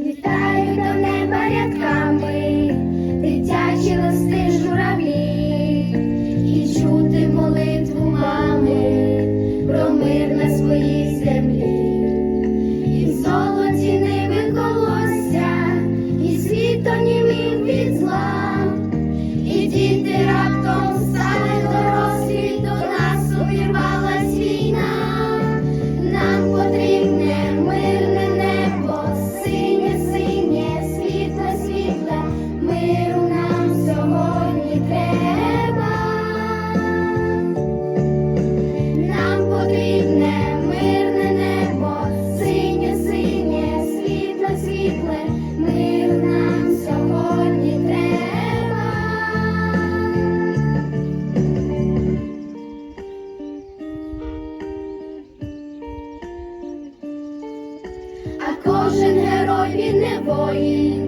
Злітають до неба рядками, дитячі листи журавлі і чути молитву. Воїн,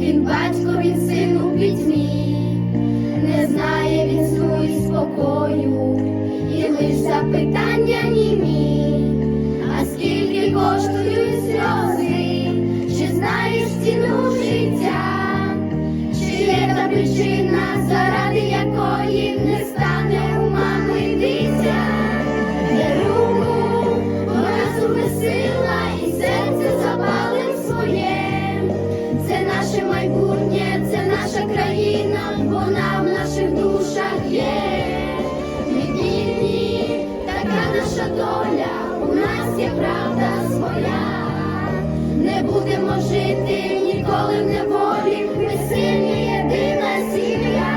він батько, він син у пітьмі, не знає він сну і спокою, і лиш запитання німі, а скільки коштують сльози, чи знаєш ціну життя? Чи є та причина, заради якої не стане наша доля, у нас є правда своя, не будемо жити ніколи в неволі, ми сильні єдина сім'я,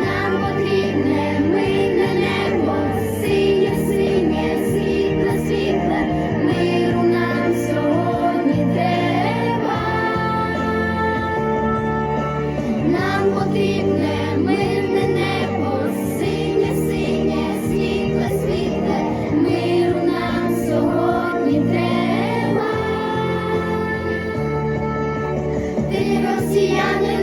нам потрібне мирне небо, синє, синє, світле, світле, миру нам сьогодні треба, нам потрібне. Rosjanie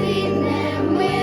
ти не ми.